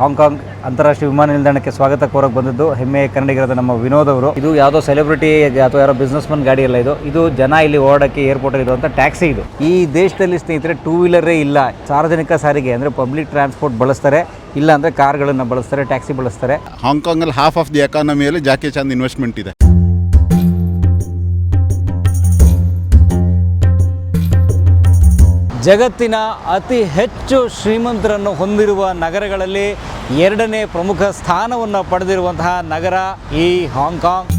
Hong Kong ಅಂತಾರಾಷ್ಟ್ರೀಯ ವಿಮಾನ ನಿಲ್ದಾಣಕ್ಕೆ ಸ್ವಾಗತ ಕೋರಕ್ಕೆ ಬಂದದ್ದು ಹೆಮ್ಮೆ ಕನ್ನಡಿಗರಾದ ನಮ್ಮ ವಿನೋದ್ ಅವರು. ಇದು ಯಾವುದೋ ಸೆಲೆಬ್ರಿಟಿ ಅಥವಾ ಯಾರೋ ಬಿಸ್ನೆಸ್ ಮನ್ ಗಾಡಿ ಅಲ್ಲ ಇದು. ಇದು ಜನ ಇಲ್ಲಿ ಓಡಕ್ಕೆ ಏರ್ಪೋರ್ಟ್ ಇರುವಂಥ ಟ್ಯಾಕ್ಸಿ ಇದು. ಈ ದೇಶದಲ್ಲಿ ಸ್ನೇಹಿತರೆ ಟೂ ವೀಲರೇ ಇಲ್ಲ. ಸಾರ್ವಜನಿಕ ಸಾರಿಗೆ ಅಂದರೆ ಪಬ್ಲಿಕ್ ಟ್ರಾನ್ಸ್ಪೋರ್ಟ್ ಬಳಸ್ತಾರೆ ಇಲ್ಲ ಅಂದರೆ ಕಾರ್ಗಳನ್ನು ಬಳಸ್ತಾರೆ ಟ್ಯಾಕ್ಸಿ ಬಳಸ್ತಾರೆ. ಹಾಂಗ್ಕಾಂಗಲ್ಲಿ ಹಾಫ್ ಆಫ್ ದಿ ಎಕಾನಮಿಯಲ್ಲಿ ಜಾಕಿ ಚಂದ್ ಇನ್ವೆಸ್ಟ್ಮೆಂಟ್ ಇದೆ. ಜಗತ್ತಿನ ಅತಿ ಹೆಚ್ಚು ಶ್ರೀಮಂತರನ್ನು ಹೊಂದಿರುವ ನಗರಗಳಲ್ಲಿ ಎರಡನೇ ಪ್ರಮುಖ ಸ್ಥಾನವನ್ನು ಪಡೆದಿರುವಂತಹ ನಗರ ಈ ಹಾಂಗ್ಕಾಂಗ್.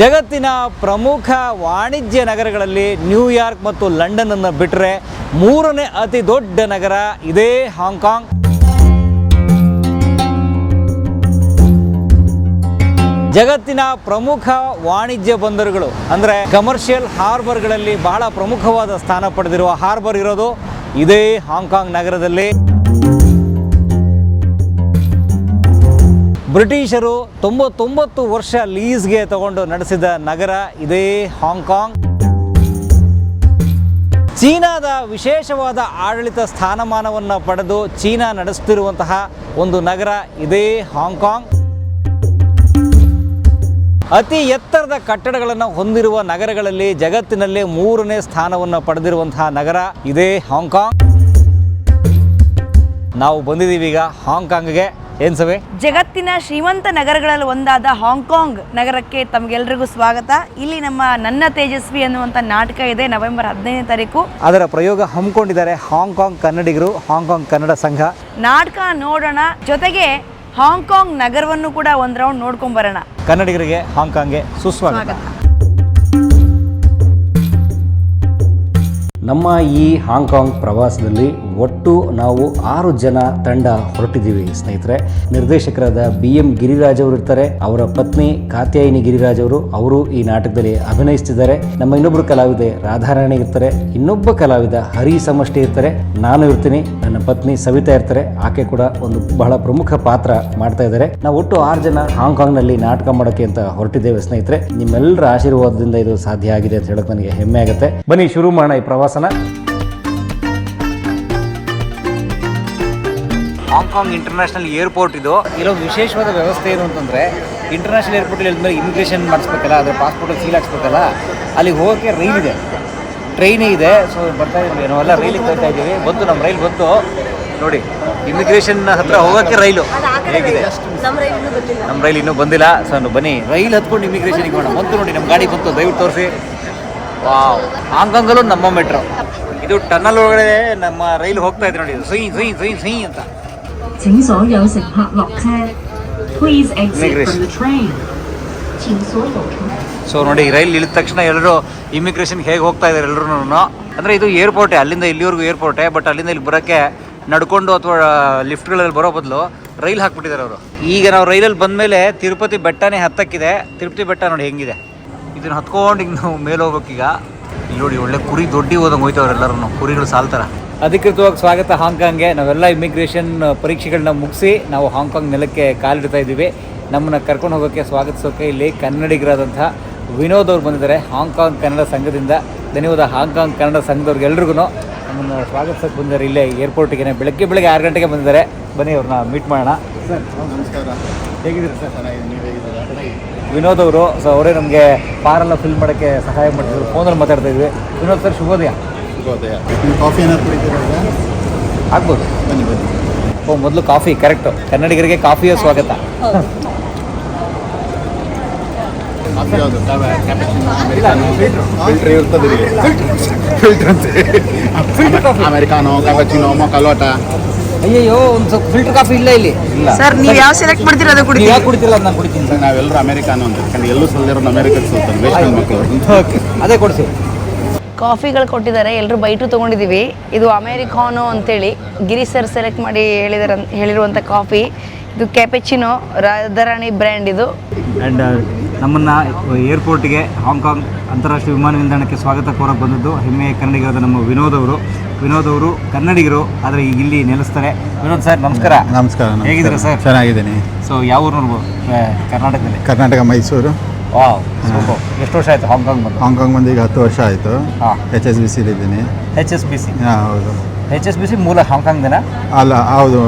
ಜಗತ್ತಿನ ಪ್ರಮುಖ ವಾಣಿಜ್ಯ ನಗರಗಳಲ್ಲಿ ನ್ಯೂಯಾರ್ಕ್ ಮತ್ತು ಲಂಡನ್ ಅನ್ನು ಬಿಟ್ಟರೆ ಮೂರನೇ ಅತಿ ದೊಡ್ಡ ನಗರ ಇದೇ ಹಾಂಗ್ಕಾಂಗ್. ಜಗತ್ತಿನ ಪ್ರಮುಖ ವಾಣಿಜ್ಯ ಬಂದರುಗಳು, ಅಂದರೆ ಕಮರ್ಷಿಯಲ್ ಹಾರ್ಬರ್ಗಳಲ್ಲಿ ಬಹಳ ಪ್ರಮುಖವಾದ ಸ್ಥಾನ ಪಡೆದಿರುವ ಹಾರ್ಬರ್ ಇರೋದು ಇದೇ ಹಾಂಗ್ಕಾಂಗ್ ನಗರದಲ್ಲಿ. ಬ್ರಿಟಿಷರು ತೊಂಬತ್ತೊಂಬತ್ತು ವರ್ಷ ಲೀಸ್ಗೆ ತಗೊಂಡು ನಡೆಸಿದ ನಗರ ಇದೇ ಹಾಂಗ್ಕಾಂಗ್ ಚೀನಾದ ವಿಶೇಷವಾದ ಆಡಳಿತ ಸ್ಥಾನಮಾನವನ್ನು ಪಡೆದು ಚೀನಾ ನಡೆಸುತ್ತಿರುವಂತಹ ಒಂದು ನಗರ ಇದೇ ಹಾಂಗ್ಕಾಂಗ್ ಅತಿ ಎತ್ತರದ ಕಟ್ಟಡಗಳನ್ನು ಹೊಂದಿರುವ ನಗರಗಳಲ್ಲಿ ಜಗತ್ತಿನಲ್ಲೇ ಮೂರನೇ ಸ್ಥಾನವನ್ನು ಪಡೆದಿರುವಂತಹ ನಗರ ಇದೇ ಹಾಂಗ್ಕಾಂಗ್. ನಾವು ಬಂದಿದ್ದೀವಿ ಈಗ ಹಾಂಗ್ಕಾಂಗ್ಗೆ. ಏನ್ ಸಭೆ? ಜಗತ್ತಿನ ಶ್ರೀಮಂತ ನಗರಗಳಲ್ಲಿ ಒಂದಾದ ಹಾಂಗ್ಕಾಂಗ್ ನಗರಕ್ಕೆ ತಮಗೆಲ್ಲರಿಗೂ ಸ್ವಾಗತ. ಇಲ್ಲಿ ನಮ್ಮ ನನ್ನ ತೇಜಸ್ವಿ ಅನ್ನುವಂಥ ನಾಟಕ ಇದೆ ನವೆಂಬರ್ ಹದಿನೈದನೇ ತಾರೀಕು. ಅದರ ಪ್ರಯೋಗ ಹಮ್ಮಿಕೊಂಡಿದ್ದಾರೆ ಹಾಂಗ್ಕಾಂಗ್ ಕನ್ನಡಿಗರು ಹಾಂಗ್ಕಾಂಗ್ ಕನ್ನಡ ಸಂಘ. ನಾಟಕ ನೋಡೋಣ. ಜೊತೆಗೆ ಹಾಂಗ್ಕಾಂಗ್ ನಗರವನ್ನು ಕೂಡ ಒಂದು ರೌಂಡ್ ನೋಡ್ಕೊಂಡ್ ಬರೋಣ. ಕನ್ನಡಿಗರಿಗೆ ಹಾಂಗ್ಕಾಂಗ್ಗೆ ಸುಸ್ವಾಗತ. ಸ್ವಾಗತ ನಮ್ಮ ಈ ಹಾಂಗ್ಕಾಂಗ್ ಪ್ರವಾಸದಲ್ಲಿ ಒಟ್ಟು ನಾವು ಆರು ಜನ ತಂಡ ಹೊರಟಿದ್ದೀವಿ. ಸ್ನೇಹಿತರೆ, ನಿರ್ದೇಶಕರಾದ ಬಿ ಎಂ ಗಿರಿರಾಜ್ ಅವರು ಇರ್ತಾರೆ, ಅವರ ಪತ್ನಿ ಕಾತ್ಯಾಯಿನಿ ಗಿರಿರಾಜ್ ಅವರು ಅವರು ಈ ನಾಟಕದಲ್ಲಿ ಅಭಿನಯಿಸ್ತಿದ್ದಾರೆ. ನಮ್ಮ ಇನ್ನೊಬ್ಬರು ಕಲಾವಿದೆ ರಾಧಾರಾಣಿ ಇರ್ತಾರೆ, ಇನ್ನೊಬ್ಬ ಕಲಾವಿದ ಹರಿ ಸಮಷ್ಟಿ ಇರ್ತಾರೆ, ನಾನು ಇರ್ತೀನಿ, ನನ್ನ ಪತ್ನಿ ಸವಿತಾ ಇರ್ತಾರೆ, ಆಕೆ ಕೂಡ ಒಂದು ಬಹಳ ಪ್ರಮುಖ ಪಾತ್ರ ಮಾಡ್ತಾ ಇದ್ದಾರೆ. ನಾವು ಒಟ್ಟು ಆರು ಜನ ಹಾಂಗ್ಕಾಂಗ್ನಲ್ಲಿ ನಾಟಕ ಮಾಡೋಕೆ ಅಂತ ಹೊರಟಿದ್ದೇವೆ. ಸ್ನೇಹಿತರೆ, ನಿಮ್ಮೆಲ್ಲರ ಆಶೀರ್ವಾದದಿಂದ ಇದು ಸಾಧ್ಯ ಆಗಿದೆ ಅಂತ ಹೇಳಕ್ ನನಗೆ ಹೆಮ್ಮೆ ಆಗುತ್ತೆ. ಬನ್ನಿ, ಶುರು ಮಾಡೋಣ ಈ ಪ್ರವಾಸನ. ಹಾಂಗ್ಕಾಂಗ್ ಇಂಟರ್ನ್ಯಾಷನಲ್ ಏರ್ಪೋರ್ಟ್ ಇದು. ಇಲ್ಲೊಂದು ವಿಶೇಷವಾದ ವ್ಯವಸ್ಥೆ ಏನು ಅಂತಂದರೆ ಇಂಟರ್ನ್ಯಾಷನಲ್ ಏರ್ಪೋರ್ಟಲ್ಲಿ ಇಲ್ಲಿಂದ ಇಮಿಗ್ರೇಷನ್ ಮಾಡಿಸ್ಬೇಕಲ್ಲ ಅದರ ಪಾಸ್ಪೋರ್ಟಲ್ಲಿ ಸೀಲ್ ಹಾಕ್ಸ್ಬೇಕಲ್ಲ ಅಲ್ಲಿಗೆ ಹೋಗೋಕ್ಕೆ ರೈಲ್ ಇದೆ. ಟ್ರೈನೇ ಇದೆ ಸೊ ಬರ್ತಾ ಇದ್ದೀವಿ ನಾವೆಲ್ಲ ರೈಲಿಗೆ ಬರ್ತಾ ಇದ್ದೀವಿ. ಬಂತು ನಮ್ಮ ರೈಲ್ ಬಂತು ನೋಡಿ ಇಮಿಗ್ರೇಷನ್ ಹತ್ರ ಹೋಗೋಕ್ಕೆ ರೈಲು. ಹೇಗಿದೆ? ನಮ್ಮ ರೈಲ್ ಇನ್ನೂ ಬಂದಿಲ್ಲ. ಸೊ ನಾನು ಬನ್ನಿ ರೈಲ್ ಹತ್ಕೊಂಡು ಇಮಿಗ್ರೇಷನ್ಗೆ ಮಾಡೋಣ ಬಂತು ನೋಡಿ ನಮ್ಮ ಗಾಡಿ ಬಂತು ದಯವಿಟ್ಟು ತೋರಿಸಿ. ವಾವ್ ಹಾಂಗ್ಕಾಂಗಲ್ಲೂ ನಮ್ಮ ಮೆಟ್ರೋ ಇದು ಟನಲ್ ಒಳಗಡೆ ನಮ್ಮ ರೈಲು ಹೋಗ್ತಾ ಇದೆ ನೋಡಿ. ಸೈ ಸೈ ಸೈ ಸೈ ಅಂತ. 请所有乘客落车。Please exit Immigration. from the train.请所有乘客。 so ನೋಡಿ ರೈಲ್ ಇಳಿದ ತಕ್ಷಣ ಎಲ್ಲರೂ ಇಮಿಗ್ರೇಷನ್ಗೆ ಹೇಗೆ ಹೋಗ್ತಾ ಇದ್ದಾರೆ ಎಲ್ಲರೂ ಅಂದರೆ ಇದು ಏರ್ಪೋರ್ಟೇ ಅಲ್ಲಿಂದ ಇಲ್ಲಿವರೆಗೂ ಏರ್ಪೋರ್ಟೇ ಬಟ್ ಅಲ್ಲಿಂದ ಇಲ್ಲಿ ಬರೋಕ್ಕೆ ನಡ್ಕೊಂಡು ಅಥವಾ ಲಿಫ್ಟ್ಗಳಲ್ಲಿ ಬರೋ ಬದಲು ರೈಲ್ ಹಾಕ್ಬಿಟ್ಟಿದ್ದಾರೆ ಅವರು ಈಗ ನಾವು ರೈಲಲ್ಲಿ ಬಂದಮೇಲೆ ತಿರುಪತಿ ಬೆಟ್ಟನೇ ಹತ್ತಕ್ಕಿದೆ ತಿರುಪತಿ ಬೆಟ್ಟ ನೋಡಿ ಹೆಂಗಿದೆ ಇದನ್ನು ಹತ್ಕೊಂಡು ಈಗ ನಾವು ಮೇಲೆ ಹೋಗ್ಬೇಕೀಗ ಇಲ್ಲಿ ನೋಡಿ ಒಳ್ಳೆ ಕುರಿ ದೊಡ್ಡಿ ಹೋದಂಗೆ ಹೋಯ್ತವ್ರು ಎಲ್ಲರೂ ಕುರಿಗಳು ಸಾಲ್ತಾರ. ಅಧಿಕೃತವಾಗಿ ಸ್ವಾಗತ ಹಾಂಗ್ಕಾಂಗ್ಗೆ ನಾವೆಲ್ಲ ಇಮಿಗ್ರೇಷನ್ ಪರೀಕ್ಷೆಗಳನ್ನ ಮುಗಿಸಿ ನಾವು ಹಾಂಗ್ಕಾಂಗ್ ನೆಲಕ್ಕೆ ಕಾಲಿಡ್ತಾ ಇದ್ದೀವಿ. ನಮ್ಮನ್ನ ಕರ್ಕೊಂಡು ಹೋಗೋಕ್ಕೆ ಸ್ವಾಗತಿಸೋಕೆ ಇಲ್ಲಿ ಕನ್ನಡಿಗರಾದಂಥ ವಿನೋದ್ ಅವ್ರು ಬಂದಿದ್ದಾರೆ. ಹಾಂಗ್ಕಾಂಗ್ ಕನ್ನಡ ಸಂಘದಿಂದ. ಧನ್ಯವಾದ ಹಾಂಗ್ಕಾಂಗ್ ಕನ್ನಡ ಸಂಘದವ್ರಿಗೆ ಎಲ್ರಿಗೂ ನಮ್ಮನ್ನು ಸ್ವಾಗತಿಸೋಕೆ ಬಂದಿದ್ದಾರೆ ಇಲ್ಲೇ ಏರ್ಪೋರ್ಟಿಗೆ ಬೆಳಗ್ಗೆ ಬೆಳಗ್ಗೆ ಆರು ಗಂಟೆಗೆ ಬಂದಿದ್ದಾರೆ. ಬನ್ನಿ ಅವ್ರನ್ನ ಮೀಟ್ ಮಾಡೋಣ. ಸರ್ ನಮಸ್ಕಾರ. ಹೇಗಿದ್ದೀರಿ ಸರ್? ಚೆನ್ನಾಗಿದೆ ನೀವು ಹೇಗಿದ್ದೀರಾ? ವಿನೋದ್ ಅವರು ಸೊ ಅವರೇ ನಮಗೆ ಪಾರೆಲ್ಲ ಫಿಲ್ ಮಾಡೋಕ್ಕೆ ಸಹಾಯ ಮಾಡಿದ್ರು ಫೋನಲ್ಲಿ ಮಾತಾಡ್ತಾ ಇದ್ವಿ. ವಿನೋದ್ ಸರ್ ಶುಭೋದಯ. ಶುಭೋದಯ. ಕಾಫಿ ಏನಾದ್ರು? ಆಗ್ಬೋದು. ಬನ್ನಿ ಬನ್ನಿ. ಓ ಮೊದಲು ಕಾಫಿ ಕರೆಕ್ಟು ಕನ್ನಡಿಗರಿಗೆ ಕಾಫಿಯ ಸ್ವಾಗತ. ಅಮೆರಿಕಾನೋ? ಕಾಫಿನೋ ಮೊಕಲೋಟ ಅಯ್ಯಯ್ಯೋ ಒಂದು ಸ್ವಲ್ಪ ಫಿಲ್ಟರ್ ಕಾಫಿ ಇಲ್ಲ ಇಲ್ಲಿ. ಇಲ್ಲ. ಸರ್ ನೀವು ಯಾವ ಸೆಲೆಕ್ಟ್ ಮಾಡ್ತೀರ ಅದು ನೀವು ಯಾಕೆ ಕುಡಿತಿಲ್ಲ ನಾನು ಕುಡಿತೀನಿ ಸರ್? ನಾವೆಲ್ಲರೂ ಅಮೆರಿಕಾನೋ ಅಂತ. ಯಾಕಂದ್ರೆ ಎಲ್ಲೂ ಸಲ್ಲಿರೋದು ಅಮೆರಿಕಕ್ಕೆ ವೇಸ್ಟ್ ಮಕ್ಕಳು ಓಕೆ ಅದೇ ಕೊಡಿಸಿ. ಕಾಫಿಗಳು ಕೊಟ್ಟಿದ್ದಾರೆ ಎಲ್ಲರೂ ಬೈಟು ತೊಗೊಂಡಿದ್ದೀವಿ ಇದು ಅಮೇರಿಕಾನೋ ಅಂತೇಳಿ ಗಿರಿ ಸರ್ ಸೆಲೆಕ್ಟ್ ಮಾಡಿ ಹೇಳಿದಾರೆ ಹೇಳಿರುವಂಥ ಕಾಫಿ. ಇದು ಕ್ಯಾಪೆಚಿನೋ ರಾಧಾರಾಣಿ ಬ್ರ್ಯಾಂಡ್ ಇದು. ಆ್ಯಂಡ್ ನಮ್ಮನ್ನು ಏರ್ಪೋರ್ಟ್ಗೆ ಹಾಂಗ್ಕಾಂಗ್ ಅಂತಾರಾಷ್ಟ್ರೀಯ ವಿಮಾನ ನಿಲ್ದಾಣಕ್ಕೆ ಸ್ವಾಗತ ಕೋರಕ್ಕೆ ಬಂದದ್ದು. ಹೆಮ್ಮೆಯ ಕನ್ನಡಿಗರಾದ ನಮ್ಮ ವಿನೋದ್ ಅವರು. ವಿನೋದ್ ಅವರು ಕನ್ನಡಿಗರು ಆದರೆ ಇಲ್ಲಿ ನೆಲೆಸ್ತಾರೆ. ವಿನೋದ್ ಸರ್ ನಮಸ್ಕಾರ. ನಮಸ್ಕಾರ. ಹೇಗಿದ್ದೀರಾ ಸರ್? ಚೆನ್ನಾಗಿದ್ದೀನಿ. ಸೊ ಯಾವ ಊರಿನವ್ರು ಕರ್ನಾಟಕದಲ್ಲಿ? ಕರ್ನಾಟಕ ಮೈಸೂರು. Wow super. ಎಷ್ಟು ವರ್ಷ ಆಯಿತು ಹಾಂಗ್ಕಾಂಗ್ ಬಂದು? ಹಾಂಗ್ಕಾಂಗ್ ಬಂದು ಈಗ ಹತ್ತು ವರ್ಷ ಆಯಿತು. ಎಚ್ ಎಸ್ ಬಿ ಸಿಲಿದ್ದೀನಿ ಎಚ್ ಎಸ್ ಬಿ ಸಿ ಹಾಂ ಹೌದು. ಎಚ್ ಎಸ್ ಬಿ ಸಿ ಮೂಲ ಹಾಂಗ್ಕಾಂಗ್ದೇನಾ ಅಲ್ಲ ಹೌದು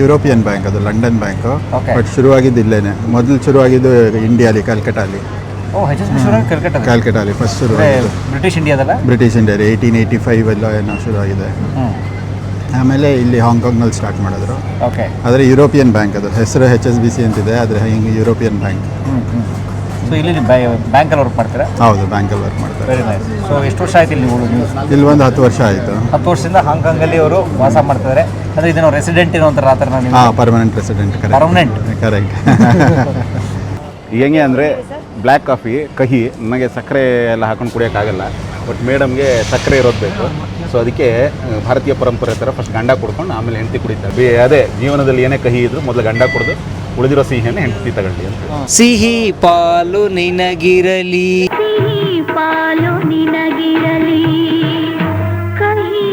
ಯುರೋಪಿಯನ್ ಬ್ಯಾಂಕ್ ಅದು ಲಂಡನ್ ಬ್ಯಾಂಕು ಬಟ್ ಶುರುವಾಗಿದ್ದು ಇಲ್ಲೇನೆ. ಮೊದಲು ಶುರುವಾಗಿದ್ದು ಇಂಡಿಯಾಲಿ ಕಲ್ಕಟ್ಟಾಲಿ ಓ ಎಚ್ ಎಸ್ ಕ್ರಿಕೆಟ್ ಕ್ಯಾಲ್ಕಟಾಲಿ ಫಸ್ಟ್ ಶುರು British ಇಂಡಿಯಾದಲ್ಲ British India eighteen eighty five ಎಲ್ಲ ಏನೋ ಶುರು ಆಗಿದೆ. ಆಮೇಲೆ ಇಲ್ಲಿ ಹಾಂಗ್ಕಾಂಗ್ನಲ್ಲಿ ಸ್ಟಾರ್ಟ್ ಮಾಡಿದ್ರು. ಓಕೆ ಆದರೆ ಯುರೋಪಿಯನ್ ಬ್ಯಾಂಕ್ ಅದು. ಹೆಸರು ಎಚ್ ಎಸ್ ಬಿ ಸಿ ಅಂತಿದೆ ಆದರೆ ಹಿಂಗೆ ಯುರೋಪಿಯನ್ ಬ್ಯಾಂಕ್ ಹ್ಞೂ ಹ್ಞೂ ಸೊ ಇಲ್ಲಿ ನೀವು ಬ್ಯಾಂಕಲ್ಲಿ ವರ್ಕ್ ಮಾಡ್ತೀರಾ? ಹೌದು ಬ್ಯಾಂಕಲ್ಲಿ ವರ್ಕ್ ಮಾಡ್ತಾರೆ. ವೆರಿ ನೈಸ್ ಸೊ ಎಷ್ಟು ವರ್ಷ ಆಯ್ತು ಇಲ್ಲಿ ನೀವು? ಇಲ್ಲಿ ಒಂದು ಹತ್ತು ವರ್ಷ ಆಯಿತು. ಹತ್ತು ವರ್ಷದಿಂದ ಹಾಂಗ್ಕಾಂಗಲ್ಲಿ ಅವರು ವಾಸ ಮಾಡ್ತಿದ್ದಾರೆ ಅಂದರೆ ಇದನ್ನು ರೆಸಿಡೆಂಟ್ ಏನೋ ಅಂತಾರೆ ಆ ಥರ ನೀವು? ಹಾಂ permanent resident correct permanent correct ಹೆಂಗೆ ಅಂದರೆ ಬ್ಲ್ಯಾಕ್ ಕಾಫಿ ಕಹಿ ನನಗೆ ಸಕ್ಕರೆ ಎಲ್ಲ ಹಾಕೊಂಡು ಕುಡಿಯೋಕ್ಕಾಗಲ್ಲ. ಬಟ್ ಮೇಡಮ್ಗೆ ಸಕ್ಕರೆ ಇರೋದು ಬೇಕು. ಸೊ ಅದಕ್ಕೆ ಭಾರತೀಯ ಪರಂಪರೆ ಥರ ಫಸ್ಟ್ ಗಂಡ ಕುಡ್ಕೊಂಡು ಆಮೇಲೆ ಹೆಂಡತಿ ಕುಡಿತಾರೆ. ಬೇ ಅದೇ ಜೀವನದಲ್ಲಿ ಏನೇ ಕಹಿ ಇದ್ರೂ ಮೊದಲು ಗಂಡ ಕುಡಿದು ಉಳಿದಿರೋ ಸಿಹಿಯನ್ನು ಹೆಂಡತಿ ತಗೊಳ್ಳಿ ಅಂತ. ಸಿಹಿ ಪಾಲು ನಿನಗಿರಲಿ. ಸಿಹಿ ಪಾಲು ನಿನಗಿರಲಿ. ಕಹಿ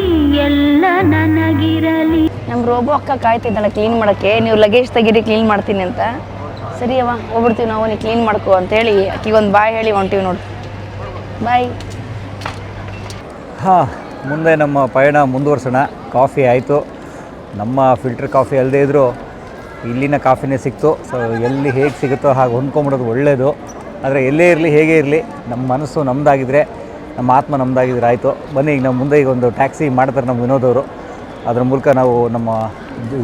ಎಲ್ಲ ನನಗಿರಲಿ. ನಮ್ಮ ರೋಬೋ ಅಕ್ಕ ಕಾಯ್ತಿದ್ದಾಳೆ ಕ್ಲೀನ್ ಮಾಡೋಕ್ಕೆ. ನೀವು ಲಗೇಜ್ ತೆಗೀರಿ ಕ್ಲೀನ್ ಮಾಡ್ತೀನಿ ಅಂತ. ಸರಿ ಅವ ಹೋಗ್ಬಿಡ್ತೀವಿ ನಾವು, ನೀ ಕ್ಲೀನ್ ಮಾಡ್ಕೊ ಅಂತೇಳಿ ಒಂದು ಬಾಯ್ ಹೇಳಿ ಹೊಂಟೀವಿ ನೋಡಿ. ಬಾಯ್. ಹಾಂ, ಮುಂದೆ ನಮ್ಮ ಪಯಣ ಮುಂದುವರ್ಸೋಣ. ಕಾಫಿ ಆಯಿತು. ನಮ್ಮ ಫಿಲ್ಟರ್ ಕಾಫಿ ಅಲ್ಲದೆ ಇದ್ದರೂ ಇಲ್ಲಿನ ಕಾಫಿನೇ ಸಿಕ್ತು. ಸೊ ಎಲ್ಲಿ ಹೇಗೆ ಸಿಗುತ್ತೋ ಹಾಗೆ ಹೊಂದ್ಕೊಂಬಿಡೋದು ಒಳ್ಳೆಯದು ಆದರೆ ಎಲ್ಲೇ ಇರಲಿ, ಹೇಗೆ ಇರಲಿ ನಮ್ಮ ಮನಸ್ಸು ನಮ್ಮದಾಗಿದ್ದರೆ ನಮ್ಮ ಆತ್ಮ ನಮ್ಮದಾಗಿದ್ರೆ ಆಯಿತು. ಬನ್ನಿ, ಈಗ ನಮ್ಮ ಮುಂದೆ ಈಗ ಒಂದು ಟ್ಯಾಕ್ಸಿ ಮಾಡ್ತಾರೆ ನಮ್ಮ ವಿನೋದವರು ಅದರ ಮೂಲಕ ನಾವು ನಮ್ಮ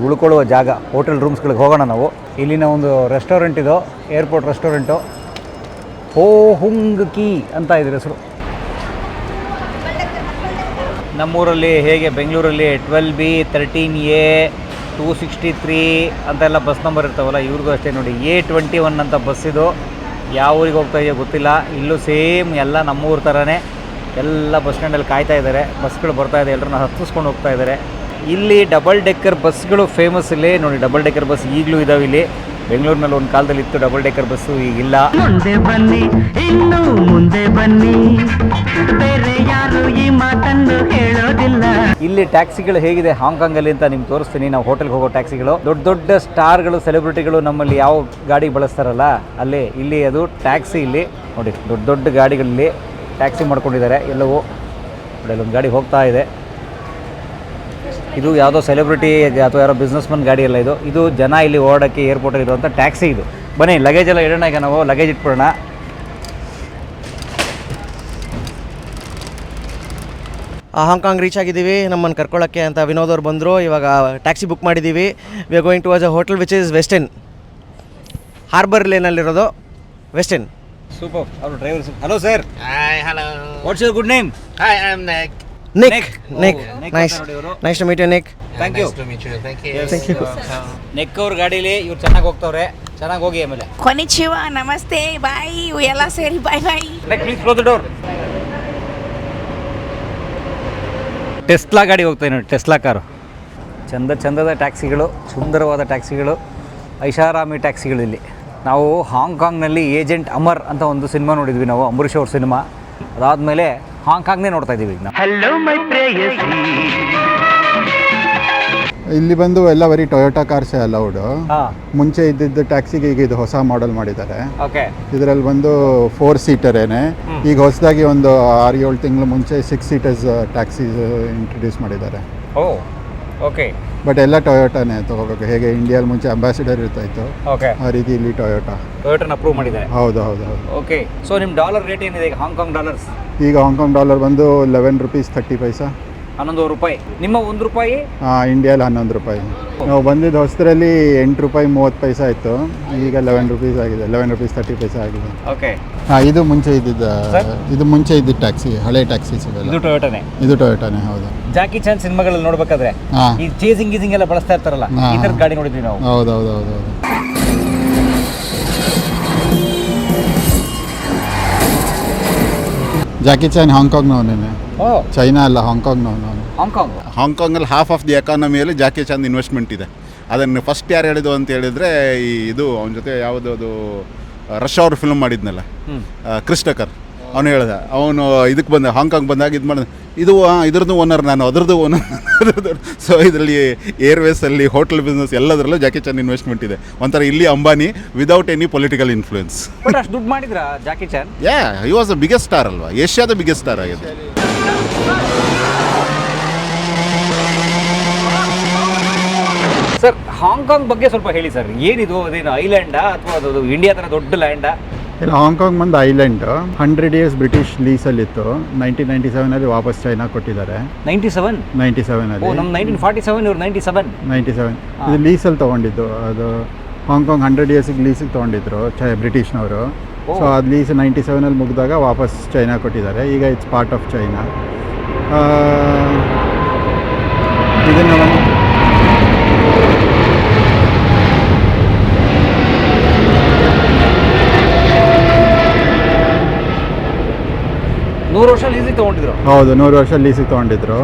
ಉಳ್ಕೊಳ್ಳುವ ಜಾಗ ಹೋಟೆಲ್ ರೂಮ್ಸ್ಗಳಿಗೆ ಹೋಗೋಣ ನಾವು. ಇಲ್ಲಿನ ಒಂದು ರೆಸ್ಟೋರೆಂಟ್ ಇದು ಏರ್ಪೋರ್ಟ್ ರೆಸ್ಟೋರೆಂಟು ಹೋ ಹುಂಗ್ ಕೀ ಅಂತ ಇದ್ರ ಹೆಸರು. ನಮ್ಮೂರಲ್ಲಿ ಹೇಗೆ? ಬೆಂಗಳೂರಲ್ಲಿ twelve B thirteen A two sixty three ಅಂತೆಲ್ಲ ಬಸ್ ನಂಬರ್ ಇರ್ತಾವಲ್ಲ, ಇವ್ರಿಗೂ ಅಷ್ಟೇ ನೋಡಿ. ಎ ಟ್ವೆಂಟಿ ಒನ್ ಅಂತ ಬಸ್ ಇದು. ಯಾವ ಊರಿಗೆ ಹೋಗ್ತಾ ಇದೆಯೋ ಗೊತ್ತಿಲ್ಲ. ಇಲ್ಲೂ ಸೇಮ್ ಎಲ್ಲ ನಮ್ಮೂರ ಥರನೇ ಎಲ್ಲ ಬಸ್ ಸ್ಟ್ಯಾಂಡಲ್ಲಿ ಕಾಯ್ತಾ ಇದ್ದಾರೆ. ಬಸ್ಗಳು ಬರ್ತಾ ಇದೆ. ಎಲ್ಲರನ್ನ ಹತ್ತಿಸ್ಕೊಂಡು ಹೋಗ್ತಾ ಇದ್ದಾರೆ. ಇಲ್ಲಿ ಡಬಲ್ ಡೆಕ್ಕರ್ ಬಸ್ಗಳು ಫೇಮಸ್ ಇಲ್ಲಿ. ನೋಡಿ ಡಬಲ್ ಡೆಕ್ಕರ್ ಬಸ್ ಈಗಲೂ ಇದಾವೆ ಇಲ್ಲಿ. ಬೆಂಗಳೂರಿನಲ್ಲಿ ಒಂದು ಕಾಲದಲ್ಲಿ ಇತ್ತು ಡಬಲ್ ಡೆಕ್ಕರ್ ಬಸ್ಸು ಈಗಿಲ್ಲ ಮುಂದೆ ಬನ್ನಿ ಇನ್ನು ಮುಂದೆ ಬನ್ನಿ. ಬೇರೆ ಯಾರು ಈ ಮಾತನ್ನು ಹೇಳೋದಿಲ್ಲ. ಇಲ್ಲಿ ಟ್ಯಾಕ್ಸಿಗಳು ಹೇಗಿದೆ? ಹಾಂಗ್ಕಾಂಗಲ್ಲಿ ಅಂತ ನಿಮ್ಗೆ ತೋರಿಸ್ತೀನಿ. ನಾವು ಹೋಟೆಲ್ಗೆ ಹೋಗೋ ಟ್ಯಾಕ್ಸಿಗಳು. ದೊಡ್ಡ ದೊಡ್ಡ ಸ್ಟಾರ್ಗಳು ಸೆಲೆಬ್ರಿಟಿಗಳು ನಮ್ಮಲ್ಲಿ ಯಾವ ಗಾಡಿ ಬಳಸ್ತಾರಲ್ಲ ಅಲ್ಲಿ ಇಲ್ಲಿ ಅದು ಟ್ಯಾಕ್ಸಿ ಇಲ್ಲಿ. ನೋಡಿ ದೊಡ್ಡ ದೊಡ್ಡ ಗಾಡಿಗಳಲ್ಲಿ ಟ್ಯಾಕ್ಸಿ ಮಾಡ್ಕೊಂಡಿದ್ದಾರೆ ಎಲ್ಲವೂ. ನೋಡಿ ಅಲ್ಲೊಂದು ಗಾಡಿ ಹೋಗ್ತಾ ಇದೆ. ಇದು ಯಾವುದೋ ಸೆಲೆಬ್ರಿಟಿ ಅಥವಾ ಯಾರೋ ಬಿಸ್ನೆಸ್ಮನ್ ಗಾಡಿ ಅಲ್ಲ ಇದು. ಇದು ಜನ ಇಲ್ಲಿ ಓಡೋಕ್ಕೆ ಏರ್ಪೋರ್ಟಲ್ಲಿ ಇರುವಂಥ ಟ್ಯಾಕ್ಸಿ ಇದು. ಬನ್ನಿ ಲಗೇಜ್ ಎಲ್ಲ ಇಡೋಣ ಈಗ ನಾವು ಲಗೇಜ್ ಇಟ್ಬಿಡೋಣ. ಆ, ಹಾಂಗ್ಕಾಂಗ್ ರೀಚ್ ಆಗಿದ್ದೀವಿ ನಮ್ಮನ್ನು ಕರ್ಕೊಳ್ಳೋಕ್ಕೆ ಅಂತ ವಿನೋದ್ ಅವ್ರು ಬಂದರು. ಇವಾಗ ಟ್ಯಾಕ್ಸಿ ಬುಕ್ ಮಾಡಿದ್ದೀವಿ. We are going to was a hotel which is western harbour ಲೇನಲ್ಲಿರೋದು western super ಅವರು driver hello sir what's your good name hi I am Nick. Nick Nick Nick. Nice. Nice to meet you Nick thank you Nick ಅವ್ರ ಗಾಡೀಲಿ ಇವ್ರು ಚೆನ್ನಾಗಿ ಹೋಗ್ತವ್ರೆ. ಚೆನ್ನಾಗಿ ಹೋಗಿ ಆಮೇಲೆ. ಕೊನಿಚಿವ ನಮಸ್ತೆ bye ಎಲ್ಲ ಸೇರಿ bye bye. Nick please close the door Tesla ಗಾಡಿ ಹೋಗ್ತಾ ನೋಡಿ ಟೆಸ್ಲಾ ಕಾರು ಚಂದ ಚಂದದ ಟ್ಯಾಕ್ಸಿಗಳು ಸುಂದರವಾದ ಟ್ಯಾಕ್ಸಿಗಳು ಐಷಾರಾಮಿ ಟ್ಯಾಕ್ಸಿಗಳು ಇಲ್ಲಿ. ನಾವು ಹಾಂಗ್ಕಾಂಗ್ನಲ್ಲಿ ಏಜೆಂಟ್ ಅಮರ್ ಅಂತ ಒಂದು ಸಿನಿಮಾ ನೋಡಿದ್ವಿ ನಾವು ಅಂಬರೀಷ್ ಅವ್ರ ಸಿನಿಮಾ. ಅದಾದಮೇಲೆ ಹಾಂಗ್ಕಾಂಗ್ನೇ ನೋಡ್ತಾ ಇದ್ದೀವಿ ಈಗ ನಾವು. ಹಲೋ ಮೈ ಪ್ರೇಯಸಿ ಇಲ್ಲಿ ಬಂದು ಎಲ್ಲ ಬರೀ ಟೊಯೋಟಾ ಕಾರ್ಸೇ ಅಲೌಡ್ ಹಾಂ. ಮುಂಚೆ ಇದ್ದಿದ್ದು ಟ್ಯಾಕ್ಸಿಗೆ ಈಗ ಇದು ಹೊಸ ಮಾಡೆಲ್ ಮಾಡಿದ್ದಾರೆ. ಓಕೆ ಇದರಲ್ಲಿ ಬಂದು ಫೋರ್ ಸೀಟರೇನೆ ಈಗ ಹೊಸದಾಗಿ ಒಂದು ಆರು ಏಳು ತಿಂಗಳು ಮುಂಚೆ ಸಿಕ್ಸ್ ಸೀಟರ್ಸ್ ಟ್ಯಾಕ್ಸಿ ಇಂಟ್ರೊಡ್ಯೂಸ್ ಮಾಡಿದ್ದಾರೆ. ಓ. ಓಕೆ ಬಟ್ ಎಲ್ಲ ಟೊಯೋಟಾನೇ ತಗೋಬೇಕು ಹೇಗೆ ಇಂಡಿಯಾಲ್ ಮುಂಚೆ ಅಂಬಾಸಿಡರ್ ಇರ್ತಾಯಿತ್ತು. ಓಕೆ ಆ ರೀತಿ ಇಲ್ಲಿ ಟೊಯೋಟಾ ಟೊಯೋಟನ ಅಪ್ರೂವ್ ಮಾಡಿದ್ದಾರೆ. ಹೌದು ಹೌದು ಹೌದು. ಓಕೆ ಸೊ ನಿಮ್ಮ ಡಾಲರ್ ರೇಟ್ ಏನಿದೆ ಈಗ? ಹಾಂಗ್ಕಾಂಗ್ ಡಾಲರ್ಸ್ ಈಗ ಹಾಂಗ್ಕಾಂಗ್ ಡಾಲರ್ ಬಂದು ಲೆವೆನ್ ರುಪೀಸ್ ಥರ್ಟಿ ಪೈಸಾ ಹನ್ನೊಂದು ರೂಪಾಯಿ. ನಿಮ್ಮ ಒಂದು ರೂಪಾಯಿ? ಇಂಡಿಯಾಲಿ ಹನ್ನೊಂದು ರೂಪಾಯಿ. ನಾವು ಬಂದಿದ್ದು ಹೊಸದ್ರಲ್ಲಿ ಎಂಟು ರೂಪಾಯಿ ಮೂವತ್ತು ಪೈಸಾ ಇತ್ತು ಈಗ ಲೆವೆನ್ ರುಪೀಸ್ ಆಗಿದೆ. ಲೆವೆನ್ ರುಪೀಸ್ ತರ್ಟಿ ಪೈಸಾ ಆಗಿದೆ. ಓಕೆ ಹಾಂ ಇದು ಮುಂಚೆ ಇದ್ದಿದ್ದ ಇದು ಮುಂಚೆ ಇದ್ದಿದ್ದು ಟ್ಯಾಕ್ಸಿ ಹಳೆ ಟ್ಯಾಕ್ಸಿ ಇದು ಟೊಯೋಟಾನೆ? ಇದು ಟೊಯೋಟಾನೇ ಹೌದು. ಜಾಕಿ ಚಾನ್ ಸಿನಿಮಾಗಳಲ್ಲಿ ನೋಡ್ಬೇಕಾದ್ರೆ ಈ ಚೇಸಿಂಗ್ ಗೀಸಿಂಗ್ ಎಲ್ಲ ಬಳಸ್ತಾ ಇರ್ತಾರಲ್ಲ. ಈ ಥರದ ಗಾಡಿ ನೋಡಿದ್ವಿ ನಾವು. ಹೌದು ಹೌದು ಹೌದು ಹೌದು ಜಾಕಿ ಚಾನ್ ಹಾಂಗ್ಕಾಂಗ್ನವನೇ ಓ. ಚೈನಾ ಅಲ್ಲ ಹಾಂಗ್ಕಾಂಗ್ನವನು ಹಾಂಗ್ಕಾಂಗ್? ಅಲ್ಲಿ ಹಾಫ್ ಆಫ್ ದಿ ಎಕಾನಮಿಯಲ್ಲಿ ಜಾಕಿ ಚಾನ್ ಇನ್ವೆಸ್ಟ್ಮೆಂಟ್ ಇದೆ. ಅದನ್ನು ಫಸ್ಟ್ ಯಾರು ಹೇಳಿದ್ದು ಅಂತ ಹೇಳಿದ್ರೆ ಈ ಇದು ಅವನ ಜೊತೆ ಯಾವುದದು ರಶ್ ಅವ್ರ ಫಿಲ್ಮ್ ಮಾಡಿದ್ನಲ್ಲ. ಕೃಷ್ಣಕರ್ ಅವನು ಹೇಳ್ದ ಅವನು ಇದಕ್ಕೆ ಬಂದ ಹಾಂಗ್ಕಾಂಗ್ ಬಂದಾಗ ಇದು ಮಾಡಿದ. ಇದು ಇದ್ರದ್ದು ಓನರ್ ನಾನು ಅದರದ್ದು ಓನರ್ ಸೊ ಇದರಲ್ಲಿ ಏರ್ವೇಸಲ್ಲಿ ಹೋಟೆಲ್ ಬಿಸ್ನೆಸ್ ಎಲ್ಲದರಲ್ಲೂ ಜಾಕಿ ಚಾನ್ ಇನ್ವೆಸ್ಟ್ಮೆಂಟ್ ಇದೆ. ಒಂಥರ ಇಲ್ಲಿ Ambani without any political influence ದುಡ್ಡು ಮಾಡಿದ್ರ Jackie Chan yeah he was the biggest star ಅಲ್ವಾ? ಏಷ್ಯಾದ ಬಿಗ್ಗೆಸ್ಟ್ ಸ್ಟಾರ್ ಆಗಿದೆ ಸರ್ ಹಾಂಗ್ಕಾಂಗ್ ಬಗ್ಗೆ ಸ್ವಲ್ಪ ಹೇಳಿ ಸರ್. ಏನಿದು? ಅದೇನು ಐಲ್ಯಾಂಡಾ ಅಥವಾ ಅದು ಇಂಡಿಯಾ ಥರ ದೊಡ್ಡ ಲ್ಯಾಂಡಾ ಇಲ್ಲ ಹಾಂಗ್ಕಾಂಗ್ ಬಂದು ಐಲ್ಯಾಂಡ್ ಹಂಡ್ರೆಡ್ ಇಯರ್ಸ್ ಬ್ರಿಟಿಷ್ ಲೀಸಲ್ಲಿತ್ತು ನೈನ್ಟೀನ್ ನೈಂಟಿ ಸೆವೆನಲ್ಲಿ ವಾಪಸ್ ಚೈನಾ ಕೊಟ್ಟಿದ್ದಾರೆ. ನೈಂಟಿ ಸೆವೆನ್ ನೈಂಟಿ ಓ ಸೆವೆನಲ್ಲಿ ನಮ್ಮ ನೈನ್ಟೀನ್ ಫಾರ್ಟಿ ಸೆವೆನ್ ಇವ್ರು ನೈಂಟಿ ಸೆವೆನ್ ನೈಂಟಿ ಸೆವೆನ್ ಇದು ಲೀಸಲ್ಲಿ ತೊಗೊಂಡಿದ್ದು. ಅದು ಹಾಂಗ್ಕಾಂಗ್ ಹಂಡ್ರೆಡ್ ಇಯರ್ಸಿಗೆ ಲೀಸಿಗೆ ತೊಗೊಂಡಿದ್ರು ಚೈ ಬ್ರಿಟಿಷ್ನವರು. ಸೊ ಅದು ಲೀಸ್ ನೈಂಟಿ ಸೆವೆನಲ್ಲಿ ಮುಗಿದಾಗ ವಾಪಸ್ ಚೈನಾ ಕೊಟ್ಟಿದ್ದಾರೆ. ಈಗ ಇಟ್ಸ್ ಪಾರ್ಟ್ ಆಫ್ ಚೈನಾ ಇದನ್ನು ನೂರು ವರ್ಷ ಲೀಸಿಗೆ ತೊಗೊಂಡಿದ್ರು. ಹೌದು ನೂರು ವರ್ಷ ಲೀಸಿಗೆ ತೊಗೊಂಡಿದ್ರು.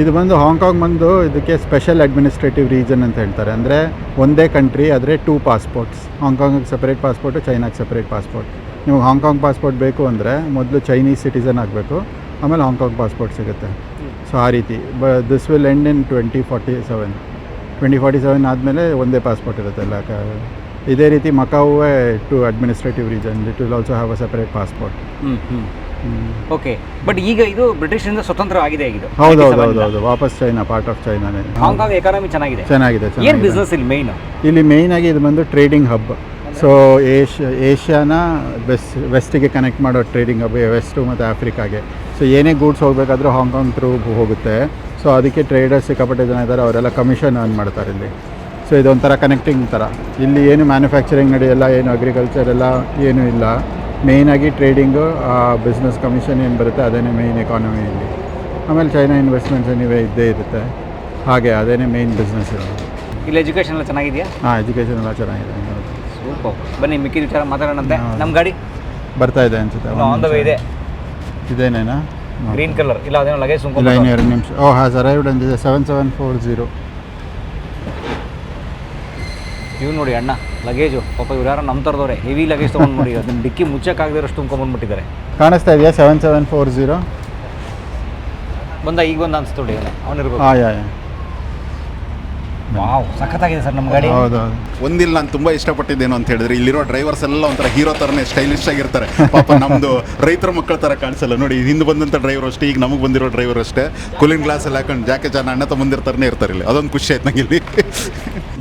ಇದು ಬಂದು ಹಾಂಗ್ಕಾಂಗ್ ಬಂದು ಇದಕ್ಕೆ ಸ್ಪೆಷಲ್ ಅಡ್ಮಿನಿಸ್ಟ್ರೇಟಿವ್ ರೀಜನ್ ಅಂತ ಹೇಳ್ತಾರೆ. ಅಂದರೆ ಒಂದೇ ಕಂಟ್ರಿ ಆದರೆ ಟೂ ಪಾಸ್ಪೋರ್ಟ್ಸ್ ಹಾಂಗ್ಕಾಂಗಿಗೆ ಸಪ್ರೇಟ್ ಪಾಸ್ಪೋರ್ಟು ಚೈನಾಗೆ ಸಪ್ರೇಟ್ ಪಾಸ್ಪೋರ್ಟ್ ನಿಮಗೆ ಹಾಂಗ್ಕಾಂಗ್ ಪಾಸ್ಪೋರ್ಟ್ ಬೇಕು ಅಂದರೆ ಮೊದಲು ಚೈನೀಸ್ ಸಿಟಿಸನ್ ಆಗಬೇಕು ಆಮೇಲೆ ಹಾಂಗ್ಕಾಂಗ್ ಪಾಸ್ಪೋರ್ಟ್ ಸಿಗುತ್ತೆ. ಸೊ ಆ ರೀತಿ. ಬ this will end in twenty forty seven twenty forty seven ಆದಮೇಲೆ ಒಂದೇ ಪಾಸ್ಪೋರ್ಟ್ ಇರುತ್ತೆ ಎಲ್ಲ ಇದೇ ರೀತಿ ಮಕಾವುವೇ too administrative region it will also have a separate passport ಹ್ಞೂ ಹ್ಞೂ ಓಕೆ ಬಟ್ ಈಗ ಇದು ಬ್ರಿಟಿಷ್ ಇಂದ ಸ್ವತಂತ್ರ ಆಗಿದೆ ಇದು. ಹೌದು ಹೌದು ಹೌದು ಹೌದು. ವಾಪಸ್ ಚೈನಾ ಪಾರ್ಟ್ ಆಫ್ ಚೈನಾನೇ ಹಾಂಗ್ಕಾಂಗ್ ಎಕಾನಮಿ ಚೆನ್ನಾಗಿದೆ. ಚೆನ್ನಾಗಿದೆ ಏನು ಬಿಸ್ನೆಸ್ ಇಲ್ಲಿ ಮೇನ್ ಇಲ್ಲಿ ಮೇಯ್ನ್ ಆಗಿ ಇದು ಬಂದು ಟ್ರೇಡಿಂಗ್ ಹಬ್ ಸೊ ಏಷ್ಯಾ ಏಷ್ಯಾನ ವೆಸ್ಟ್ ವೆಸ್ಟಿಗೆ ಕನೆಕ್ಟ್ ಮಾಡೋ ಟ್ರೇಡಿಂಗ್ ಹಬ್ ವೆಸ್ಟು ಮತ್ತು ಆಫ್ರಿಕಾಗೆ ಸೊ ಏನೇ ಗೂಡ್ಸ್ ಹೋಗಬೇಕಾದ್ರೂ ಹಾಂಗ್ಕಾಂಗ್ ಥ್ರೂ ಹೋಗುತ್ತೆ. ಸೊ ಅದಕ್ಕೆ ಟ್ರೇಡರ್ಸ್ ಸಿಕ್ಕಾಪಟ್ಟೆ ಜನ ಇದ್ದಾರೆ. ಅವರೆಲ್ಲ ಕಮಿಷನ್ ಅರ್ನ್ ಮಾಡ್ತಾರೆ ಇಲ್ಲಿ. ಸೊ ಇದೊಂಥರ ಕನೆಕ್ಟಿಂಗ್ ಥರ. ಇಲ್ಲಿ ಏನು ಮ್ಯಾನುಫ್ಯಾಕ್ಚರಿಂಗ್ ನಡೆಯಲ್ಲ ಏನು ಅಗ್ರಿಕಲ್ಚರ್ ಎಲ್ಲ ಏನೂ ಇಲ್ಲ. ಮೇಯ್ನಾಗಿ ಟ್ರೇಡಿಂಗು ಬಿಸ್ನೆಸ್ ಕಮಿಷನ್ ಏನು ಬರುತ್ತೆ ಅದೇನೇ ಮೇಯ್ನ್ ಎಕಾನಮಿ ಇಲ್ಲಿ ಆಮೇಲೆ ಚೈನಾ ಇನ್ವೆಸ್ಟ್ಮೆಂಟ್ಸ್ ಏನಿವೆ ಇದ್ದೇ ಇರುತ್ತೆ. ಹಾಗೆ ಅದೇನೇ ಮೇಯ್ನ್ ಬಿಸ್ನೆಸ್ ಇರೋದು. ಇಲ್ಲಿ ಎಜುಕೇಷನ್ ಎಲ್ಲ ಚೆನ್ನಾಗಿದೆಯಾ? ಹಾಂ ಎಜುಕೇಷನ್ ಎಲ್ಲ ಚೆನ್ನಾಗಿದೆ. ಸೂಪರ್ ಬನ್ನಿ ಮಿಕ್ಕಿದ ವಿಚಾರ ಮಾತಾಡೋಣಂತೆ. ನಮ್ಮ ಗಾಡಿ? ಬರ್ತಾ ಇದೆ ಅನ್ಸುತ್ತೆ. ಆನ್ ದ ವೇ ಇದೆ. ಇದೇನೇನಾ? ಗ್ರೀನ್ ಕಲರ್ ಇಲ್ಲ ಅದೇನೋ ಲಗೇಜ್ ಇಲ್ಲ ಸುಮ್ಕೊಂಡು ಇನ್ನು ಎರಡು ನಿಮಿಷ. ಓ ಹಾಂ ಅರೈವ್ಡ್ ಅಂದಿದೆ ಸೆವೆನ್ ಸೆವೆನ್ ಫೋರ್ ಜೀರೋ ಇವ್ ನೋಡಿ ಅಣ್ಣ ಲಗೇಜು ಪಾಪ ಇವ್ರು ಯಾರೋ ನಮ್ಮ ಥರದವ್ರೆ. ಹೆವಿ ಲಗೇಜ್ ತೊಗೊಂಡು ಮಾಡಿ ಅದನ್ನ ಡಿಕ್ಕಿ ಮುಚ್ಚಕ್ಕಾಗದಿರೋಷ್ಟು ತುಂಬ್ಕೊಂಬಂದ್ಬಿಟ್ಟಿದ್ದಾರೆ ಕಾಣಿಸ್ತಾ ಇದೆಯಾ? ಸೆವೆನ್ ಸೆವೆನ್ ಫೋರ್ ಜೀರೋ ಬಂದ ಈಗ ಬಂದ ಅನಿಸ್ತು ಅವನಿರ್ಬೋದು ಹಾಂ ಯಾ ಯಾ. ವಾವ್ ಸಖತ್ತಾಗಿದೆ ಸರ್ ನಮ್ಮ ಗಾಡಿ. ಹೌದು ಒಂದಿಲ್ಲ ನಾನು ತುಂಬಾ ಇಷ್ಟಪಟ್ಟಿದ್ದೇನು ಅಂತ ಹೇಳಿದ್ರೆ ಇಲ್ಲಿರೋ ಡ್ರೈವರ್ಸ್ ಎಲ್ಲ ಒಂಥರ ಹೀರೋ ತರನೇ ಸ್ಟೈಲಿಶ್ ಆಗಿರ್ತಾರೆ. ಪಾಪ ನಮ್ದು ರೈತರ ಮಕ್ಕಳ ತರ ಕಾಣಿಸಲ್ಲ. ನೋಡಿ ಹಿಂದೆ ಬಂದಂತ ಡ್ರೈವರ್ ಅಷ್ಟೇ ಈಗ ನಮಗೆ ಬಂದಿರೋ ಡ್ರೈವರ್ ಅಷ್ಟೇ. ಕೂಲಿಂಗ್ ಗ್ಲಾಸ್ ಎಲ್ಲ ಹಾಕೊಂಡು ಜಾಕೆ ಜನ ಅಣ್ಣ ತಮ್ಮಂದಿರ್ತಾರನೇ ಇರ್ತಾರೆ ಇಲ್ಲಿ. ಅದೊಂದು ಖುಷಿ ಆಯ್ತು ನಂಗೆ ಇಲ್ಲಿ.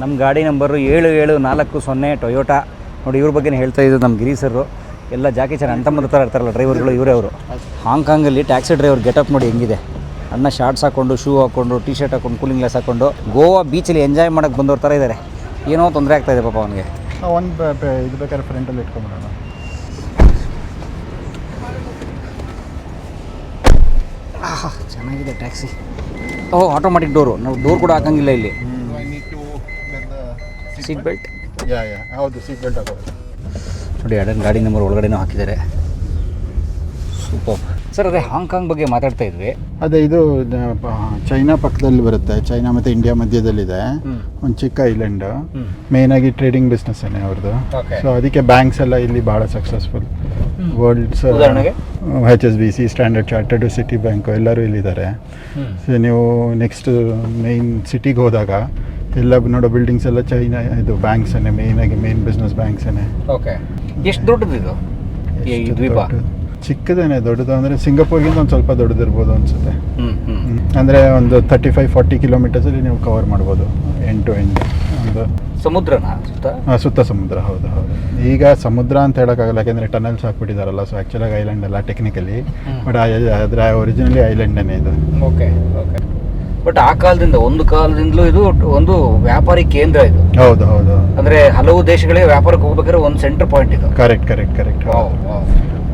ನಮ್ಮ ಗಾಡಿ ನಂಬರು ಏಳು ಏಳು ನಾಲ್ಕು ಸೊನ್ನೆ ಟೊಯೋಟಾ ನೋಡಿ ಇವ್ರ ಬಗ್ಗೆ ಹೇಳ್ತಾ ಇದ್ದು ನಮ್ಮ ಗಿರಿ ಸರ್ ಎಲ್ಲ ಜಾಕೆ ಚೆನ್ನಾಗಿ ಅಂಟಮ್ಮದ ಥರ ಇರ್ತಾರಲ್ಲ ಡ್ರೈವರ್ಗಳು ಇವರೇ ಅವರು. ಹಾಂಗ್ಕಾಂಗಲ್ಲಿ ಟ್ಯಾಕ್ಸಿ ಡ್ರೈವರ್ ಗೆಟಪ್ ನೋಡಿ ಹೆಂಗಿದೆ. ಅಣ್ಣ ಶಾರ್ಟ್ಸ್ ಹಾಕೊಂಡು ಶೂ ಹಾಕೊಂಡು ಟಿ ಶರ್ಟ್ ಹಾಕೊಂಡು ಕೂಲಿಂಗ್ ಗ್ಲಾಸ್ ಹಾಕೊಂಡು ಗೋವಾ ಬೀಚಲ್ಲಿ ಎಂಜಾಯ್ ಮಾಡೋಕ್ಕೆ ಬಂದವ್ರ ಥರ ಇದ್ದಾರೆ ಏನೋ ತೊಂದರೆ ಆಗ್ತಾ ಇದೆ ಪಾಪ ಅವನಿಗೆ. ಒಂದು ಇದು ಬೇಕಾದ್ರೆ ಫ್ರೆಂಟಲ್ಲಿ ಇಟ್ಕೊಂಬಿಡೋಣ ಚೆನ್ನಾಗಿದೆ ಟ್ಯಾಕ್ಸಿ ಓ ಆಟೋಮ್ಯಾಟಿಕ್ ಡೋರು ನಾವು ಡೋರ್ ಕೂಡ ಹಾಕಂಗಿಲ್ಲ ಇಲ್ಲಿ. ಸೀಟ್ ಬೆಲ್ಟ್ ಯಾ ಯಾ ಹೌದು ಸೀಟ್ ಬೆಲ್ಟ್ ಹಾಕೋದು ನೋಡಿ ಎರಡನೇ ಗಾಡಿ ನಂಬರ್ ಒಳಗಡೆನೂ ಹಾಕಿದ್ದಾರೆ. ಸೂಪರ್ ಸರ್ ಅದೇ ಹಾಂಗ್ಕಾಂಗ್ ಬಗ್ಗೆ ಮಾತಾಡ್ತಾ ಇದ್ವಿ. ಅದೇ ಇದು ದ- ಪ- ಚೈನಾ ಪಕ್ಕದಲ್ಲಿ ಬರುತ್ತೆ. ಚೈನಾ ಮತ್ತು ಇಂಡಿಯಾ ಮಧ್ಯದಲ್ಲಿದೆ. ಒಂದು ಚಿಕ್ಕ ಐಲ್ಯಾಂಡ್ ಆಗಿ ಟ್ರೇಡಿಂಗ್ ಬಿಸ್ನೆಸ್ ಏನೇ ಅವ್ರದ್ದು Okay. ಸೊ ಅದಕ್ಕೆ ಬ್ಯಾಂಕ್ಸ್ ಎಲ್ಲ ಇಲ್ಲಿ ಭಾಳ ಸಕ್ಸಸ್ಫುಲ್ ವರ್ಲ್ಡ್ಸ್ ಉದಾಹರಣೆಗೆ? H S B C standard chartered city bank ಎಲ್ಲರೂ ಇಲ್ಲಿದ್ದಾರೆ. ಸೊ ನೀವು ನೆಕ್ಸ್ಟ್ ಮೇಯ್ನ್ ಸಿಟಿಗೆ ಹೋದಾಗ ಎಲ್ಲ ನೋಡೋ ಬಿಲ್ಡಿಂಗ್ಸ್ ಎಲ್ಲ ಚೈನಾ ಇದು ಬ್ಯಾಂಕ್ಸೇನೆ ಆಗಿ ಮೇನ್ ಬಿಸ್ನೆಸ್ ಬ್ಯಾಂಕ್ಸೇನೆ ಓಕೆ ಎಷ್ಟು ದೊಡ್ಡದು ಇದು ಈ ದ್ವೀಪ? ಚಿಕ್ಕದೇನೆ ದೊಡ್ಡದು ಅಂದರೆ ಸಿಂಗಾಪುರ್ಗಿಂತ ಒಂದು ಸ್ವಲ್ಪ ದೊಡ್ಡದಿರ್ಬೋದು ಅನಿಸುತ್ತೆ. ಅಂದರೆ ಒಂದು ತರ್ಟಿ ಫೈವ್ ಫಾರ್ಟಿ ಕಿಲೋಮೀಟರ್ಸಲ್ಲಿ ನೀವು ಕವರ್ ಮಾಡ್ಬೋದು ಎಂಡ್ ಟು ಎಂಡ್ ಒಂದು ಸಮುದ್ರನ ಸುತ್ತ? ಸುತ್ತ ಸಮುದ್ರ ಹೌದು ಹೌದು. ಈಗ ಸಮುದ್ರ ಅಂತ ಹೇಳೋಕ್ಕಾಗಲ್ಲ ಯಾಕೆಂದರೆ ಟನಲ್ಸ್ ಹಾಕ್ಬಿಟ್ಟಿದಾರಲ್ಲ ಸೊ ಆ್ಯಕ್ಚುಲಾಗಿ ಐಲ್ಯಾಂಡ್ ಅಲ್ಲ ಟೆಕ್ನಿಕಲಿ ಬಟ್ ಅದರ ಒರಿಜಿನಲಿ ಐಲ್ಯಾಂಡನೇ ಇದು. ಓಕೆ ಓಕೆ ಬಟ್ ಆ ಕಾಲದಿಂದ ಒಂದು ಕಾಲದಿಂದಲೂ ಇದು ಒಂದು ವ್ಯಾಪಾರಿ ಕೇಂದ್ರ ಇದು. ಹೌದು ಹೌದು ಅಂದ್ರೆ ಹಲವು ದೇಶಗಳಿಗೆ ವ್ಯಾಪಾರಕ್ಕೆ ಹೋಗ್ಬೇಕಾದ್ರೆ ಒಂದು ಸೆಂಟರ್ ಪಾಯಿಂಟ್ ಇದು. Correct correct correct.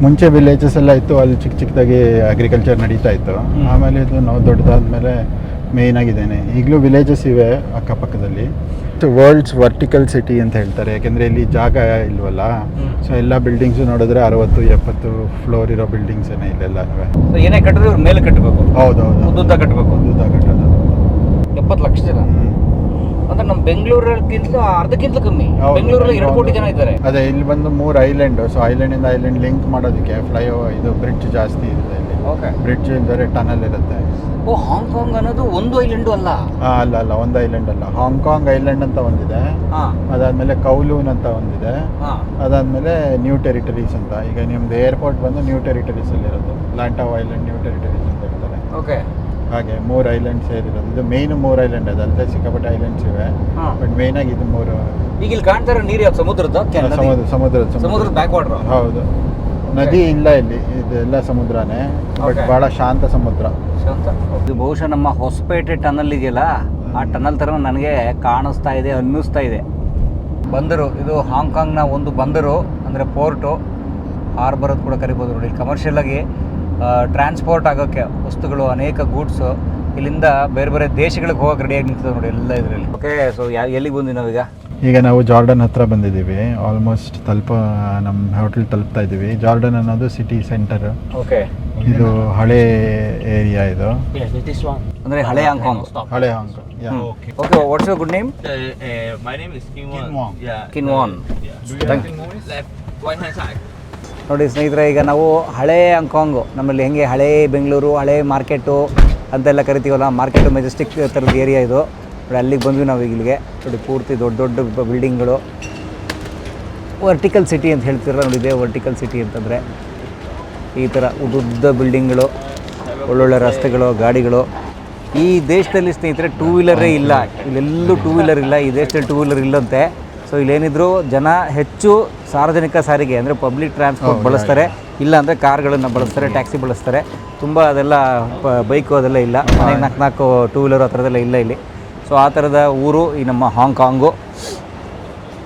ಮುಂಚೆ ವಿಲೇಜಸ್ ಎಲ್ಲ ಇತ್ತು ಅಲ್ಲಿ ಚಿಕ್ಕ ಚಿಕ್ಕದಾಗಿ ಅಗ್ರಿಕಲ್ಚರ್ ನಡೀತಾ ಇತ್ತು. ಆಮೇಲೆ ಇದು ನಾವು ದೊಡ್ಡದಾದ್ಮೇಲೆ ಮೇಯ್ನ್ ಆಗಿದ್ದೇನೆ. ಈಗಲೂ ವಿಲೇಜಸ್ ಇವೆ ಅಕ್ಕಪಕ್ಕದಲ್ಲಿ. ವರ್ಲ್ಡ್ಸ್ ವರ್ಟಿಕಲ್ ಸಿಟಿ ಅಂತ ಹೇಳ್ತಾರೆ. ಯಾಕೆಂದರೆ ಇಲ್ಲಿ ಜಾಗ ಇಲ್ವಲ್ಲ? ಸೊ ಎಲ್ಲ ಬಿಲ್ಡಿಂಗ್ಸು ನೋಡಿದ್ರೆ ಅರವತ್ತು ಎಪ್ಪತ್ತು ಫ್ಲೋರ್ ಇರೋ ಬಿಲ್ಡಿಂಗ್ಸ್ ಏನೇ ಇಲ್ಲೆಲ್ಲ ಇವೆ. ಏನೇ ಕಟ್ಟಿದ್ರೆ ಮೇಲೆ ಕಟ್ಟಬೇಕು. ಹೌದು ಹೌದು ಉದ್ದ ಕಟ್ಟಬೇಕು. ಉದ್ದ ಕಟ್ಟೋದು. ಎಪ್ಪತ್ತು ಲಕ್ಷ ಜನ. ಅಂದ್ರೆ ನಮ್ಮ ಬೆಂಗಳೂರಲ್ಲಿ ಅರ್ಧಕ್ಕಿಂತ ಕಮ್ಮಿ. ಹೌದು. ಬೆಂಗಳೂರಲ್ಲಿ ಎರಡು ಕೋಟಿ ಜನ ಇದ್ದಾರೆ. ಅದೇ ಇಲ್ಲಿ ಬಂದು ಮೂರು ಐಲ್ಯಾಂಡ್ ಸೊ ಐಲ್ಯಾಂಡಿಂದ ಐಲ್ಯಾಂಡ್ ಲಿಂಕ್ ಮಾಡೋದಕ್ಕೆ ಫ್ಲೈ ಇದು ಬ್ರಿಡ್ಜ್ ಜಾಸ್ತಿ ಇರುತ್ತೆ ಇಲ್ಲಿ. ಓಕೆ. ಬ್ರಿಡ್ಜ್ ಇಲ್ದರೆ ಟನಲ್ ಇರುತ್ತೆ. ಓ ಹಾಂಗ್ಕಾಂಗ್ ಅನ್ನೋದು ಒಂದು ಐಲೆಂಡು ಅಲ್ಲ? ಆ, ಅಲ್ಲ ಅಲ್ಲ ಒಂದು ಐಲ್ಯಾಂಡ್ ಅಲ್ಲ. ಹಾಂಗ್ಕಾಂಗ್ ಐಲ್ಯಾಂಡ್ ಅಂತ ಒಂದಿದೆ. ಹಾ. ಅದಾದಮೇಲೆ ಕೌಲೂನ್ ಅಂತ ಒಂದಿದೆ. ಹಾ. ಅದಾದಮೇಲೆ ನ್ಯೂ ಟೆರಿಟರೀಸ್ ಅಂತ. ಈಗ ನಿಮ್ದು ಏರ್ಪೋರ್ಟ್ ಬಂದು ನ್ಯೂ ಟೆರಿಟರೀಸ್ ಅಲ್ಲಿ ಇರೋದು ಲ್ಯಾಂಟಾವ್ ಐಲ್ಯಾಂಡ್ ನ್ಯೂ ಟೆರಿಟರೀಸ್ ಅಂತ ಹೇಳ್ತಾರೆ. ಓಕೆ. ಹಾಗೆ ಮೂರು ಐಲ್ಯಾಂಡ್ ಸೇರಿರೋದು. ಇದು ಮೇನ್ ಮೂರು ಐಲ್ಯಾಂಡ್ ಅದಲ್ಲದೆ ಸಿಕ್ಕಾಪಟ್ಟೆ ಐಲ್ಯಾಂಡ್ಸ್ ಇವೆ. ಹಾ. ಬಟ್ ಆಗಿ ಇದು ಮೂರು ಈಗ ಇಲ್ಲಿ ಕಾಣ್ತಾ ಇರೋ ನೀರು ಯಾವ್ದು? ಸಮುದ್ರದ ಸಮುದ್ರ ಸಮುದ್ರದ ಸಮುದ್ರದ ಬ್ಯಾಕ್ ವಾಟರ್ ಹೌದು. ನದಿ ಇಲ್ಲ ಇಲ್ಲಿ. ಇದೆಲ್ಲ ಸಮುದ್ರನೇ. But Okay. ಭಾಳ ಶಾಂತ ಸಮುದ್ರ. ಇದು ಬಹುಶಃ ನಮ್ಮ ಹೊಸಪೇಟೆ ಟನಲ್ ಇದೆಯಲ್ಲ? ಆ ಟನಲ್ ತರ ನನಗೆ ಕಾಣಿಸ್ತಾ ಇದೆ ಅನ್ನಿಸ್ತಾ ಇದೆ. ಬಂದರು. ಇದು ಹಾಂಗ್ಕಾಂಗ್ನ ಒಂದು ಬಂದರು. ಅಂದರೆ ಪೋರ್ಟು. ಹಾರ್ಬರ್ ಅಂತ ಕೂಡ ಕರಿಬೋದು ನೋಡಿ. ಕಮರ್ಷಿಯಲ್ ಆಗಿ ಟ್ರಾನ್ಸ್ಪೋರ್ಟ್ ಆಗೋಕ್ಕೆ ವಸ್ತುಗಳು ಅನೇಕ ಗೂಡ್ಸು ಇಲ್ಲಿಂದ ಬೇರೆ ಬೇರೆ ದೇಶಗಳಿಗೆ ಹೋಗಕ್ಕೆ ರೆಡಿಯಾಗಿ ನಿಂತಿದೆ ನೋಡಿ ಎಲ್ಲ ಇದರಲ್ಲಿ. ಓಕೆ ಸೊ ಯಾ ಎಲ್ಲಿಗೆ ಬಂದ್ವಿ ನಾವೀಗ? ಈಗ ನಾವು ಜಾರ್ಡನ್ ಹತ್ರ ಬಂದಿದ್ದೀವಿ. ಆಲ್ಮೋಸ್ಟ್ ತಲುಪ ನಮ್ಮ ಹೋಟೆಲ್ ತಲುಪ್ತಾ ಇದ್ದೀವಿ. ಜಾರ್ಡನ್ ಅನ್ನೋದು ಸಿಟಿ ಸೆಂಟರ್ ಓಕೆ ಇದು ಹಳೆ ಏರಿಯಾ ಇದು. ಅಂದ್ರೆ ಹಳೆ ಹಾಂಗ್ಕಾಂಗ್ ಹಳೆ Hong Kong okay what's your good name my name is Kinwan. Kinwan thank you ನೋಡಿ ಸ್ನೇಹಿತರೆ, ಈಗ ನಾವು ಹಳೆ ಅಂಕಾಂಗು, ನಮ್ಮಲ್ಲಿ ಹೆಂಗೆ ಹಳೆ ಬೆಂಗಳೂರು, ಹಳೆ ಮಾರ್ಕೆಟು ಅಂತೆಲ್ಲ ಕರಿತೀವಲ್ಲ, ಮಾರ್ಕೆಟು ಮೆಜೆಸ್ಟಿಕ್ ಥರದ ಏರಿಯಾ ಇದು. ನೋಡಿ ಅಲ್ಲಿಗೆ ಬಂದ್ವಿ ನಾವು ಇಲ್ಲಿಗೆ. ನೋಡಿ ಪೂರ್ತಿ ದೊಡ್ಡ ದೊಡ್ಡ ಬಿಲ್ಡಿಂಗ್ಗಳು. ವರ್ಟಿಕಲ್ ಸಿಟಿ ಅಂತ ಹೇಳ್ತಿರಲ್ಲ ನೋಡಿ ಇದೇ ವರ್ಟಿಕಲ್ ಸಿಟಿ ಅಂತಂದರೆ. ಈ ಥರ ಉದ್ದುದ್ದ ಬಿಲ್ಡಿಂಗ್ಗಳು, ಒಳ್ಳೊಳ್ಳೆ ರಸ್ತೆಗಳು, ಗಾಡಿಗಳು. ಈ ದೇಶದಲ್ಲಿ ಸ್ನೇಹಿತರೆ ಟೂ ವೀಲರೇ ಇಲ್ಲ. ಇಲ್ಲೆಲ್ಲೂ ಟೂ ವೀಲರ್ ಇಲ್ಲ, ಈ ದೇಶದಲ್ಲಿ ಟೂ ವೀಲರ್ ಇಲ್ಲಂತೆ. ಸೊ ಇಲ್ಲೇನಿದ್ರು ಜನ ಹೆಚ್ಚು ಸಾರ್ವಜನಿಕ ಸಾರಿಗೆ ಅಂದರೆ ಪಬ್ಲಿಕ್ ಟ್ರಾನ್ಸ್ಪೋರ್ಟ್ ಬಳಸ್ತಾರೆ. ಇಲ್ಲ ಅಂದರೆ ಕಾರ್ಗಳನ್ನು ಬಳಸ್ತಾರೆ ಟ್ಯಾಕ್ಸಿ ಬಳಸ್ತಾರೆ. ತುಂಬ ಅದೆಲ್ಲ ಬೈಕು ಅದೆಲ್ಲ ಇಲ್ಲ. ಮನೆಗೆ ನಾಲ್ಕು ನಾಲ್ಕು ಟೂ ವೀಲರ್ ಆ ಥರದೆಲ್ಲ ಇಲ್ಲ ಇಲ್ಲಿ. ಸೊ ಆ ಥರದ ಊರು ಈ ನಮ್ಮ ಹಾಂಗ್ಕಾಂಗು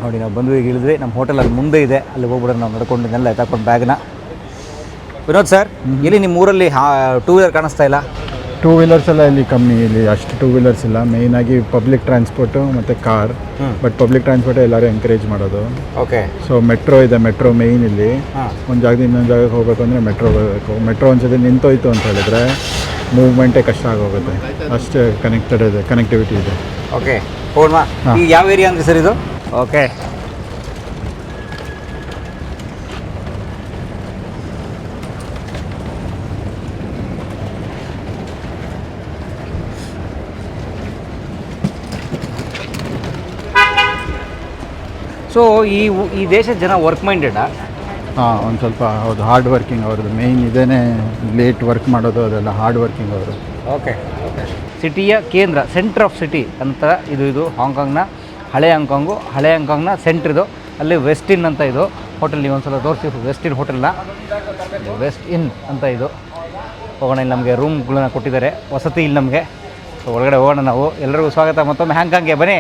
ನೋಡಿ ನಾವು ಬಂದು ಈಗ ಇಳಿದ್ವಿ. ನಮ್ಮ ಹೋಟೆಲ್ ಅಲ್ಲಿ ಮುಂದೆ ಇದೆ. ಅಲ್ಲಿ ಹೋಗ್ಬಿಡೋಣ ನಾವು ನಡ್ಕೊಂಡಿದ್ದೆಲ್ಲ ತಗೊಂಡು ಬ್ಯಾಗ್ನ ವಿನೋದ್ ಸರ್ ಇಲ್ಲಿ ನಿಮ್ಮ ಊರಲ್ಲಿ ಟೂ ವೀಲರ್ ಕಾಣಿಸ್ತಾ ಇಲ್ಲ? ಟೂ ವೀಲರ್ಸ್ ಎಲ್ಲ ಇಲ್ಲಿ ಕಮ್ಮಿ ಇಲ್ಲಿ ಅಷ್ಟು ಟೂ ವೀಲರ್ಸ್ ಇಲ್ಲ. ಮೇಯ್ನಾಗಿ ಪಬ್ಲಿಕ್ ಟ್ರಾನ್ಸ್ಪೋರ್ಟು ಮತ್ತು ಕಾರ್ ಬಟ್ ಪಬ್ಲಿಕ್ ಟ್ರಾನ್ಸ್ಪೋರ್ಟ್ ಎಲ್ಲರೂ ಎಂಕರೇಜ್ ಮಾಡೋದು. ಓಕೆ ಸೊ ಮೆಟ್ರೋ ಇದೆ ಮೆಟ್ರೋ ಮೇಯ್ನ್ ಇಲ್ಲಿ. ಒಂದು ಜಾಗದಿಂದ ಇನ್ನೊಂದು ಜಾಗಕ್ಕೆ ಹೋಗಬೇಕು ಅಂದರೆ ಮೆಟ್ರೋ ಹೋಗಬೇಕು ಮೆಟ್ರೋ ಒಂದ್ಸತಿ ನಿಂತೋಯ್ತು ಅಂತ ಹೇಳಿದ್ರೆ ಮೂವ್ಮೆಂಟೇ ಕಷ್ಟ ಆಗೋಗುತ್ತೆ. ಅಷ್ಟೇ ಕನೆಕ್ಟೆಡ್ ಇದೆ ಕನೆಕ್ಟಿವಿಟಿ ಇದೆ. ಓಕೆ ಯಾವ ಏರಿಯಾ ಅಂದ್ರೆ ಸರ್ ಇದು? ಓಕೆ ಸೊ ಈ ಈ ದೇಶದ ಜನ ವರ್ಕ್ ಮೈಂಡೆಡಾ ಹಾಂ ಒಂದು ಸ್ವಲ್ಪ ಹೌದು ಹಾರ್ಡ್ ವರ್ಕಿಂಗ್ ಅವ್ರದ್ದು. ಮೇಯ್ನ್ ಇದೇನೆ ಲೇಟ್ ವರ್ಕ್ ಮಾಡೋದು ಅದೆಲ್ಲ ಹಾರ್ಡ್ ವರ್ಕಿಂಗ್ ಅವರು ಓಕೆ ಸಿಟಿಯ ಕೇಂದ್ರ ಸೆಂಟ್ರ್ ಆಫ್ ಸಿಟಿ ಅಂತ ಇದು ಇದು ಹಾಂಗ್ಕಾಂಗ್ನ ಹಳೆ ಹಾಂಗ್ಕಾಂಗು ಹಳೆ ಹಾಂಗ್ಕಾಂಗ್ನ ಸೆಂಟ್ರ್ ಇದು. ಅಲ್ಲಿ ವೆಸ್ಟ್ ಇನ್ ಅಂತ ಇದು. ಹೋಟೆಲ್ ನೀವು ಒಂದ್ಸಲ ತೋರಿಸಿ ವೆಸ್ಟ್ ಇನ್ ಹೋಟೆಲ್ನ ವೆಸ್ಟ್ ಇನ್ ಅಂತ ಇದು. ಹೋಗೋಣ ಇಲ್ಲಿ ನಮಗೆ ರೂಮ್ಗಳನ್ನ ಕೊಟ್ಟಿದ್ದಾರೆ. ವಸತಿ ಇಲ್ಲಿ ನಮಗೆ. ಸೊ ಒಳಗಡೆ ಹೋಗೋಣ ನಾವು. ಎಲ್ಲರಿಗೂ ಸ್ವಾಗತ. ಮತ್ತೊಮ್ಮೆ ಹಾಂಗ್ಕಾಂಗ್ಗೆ ಬನ್ನಿ.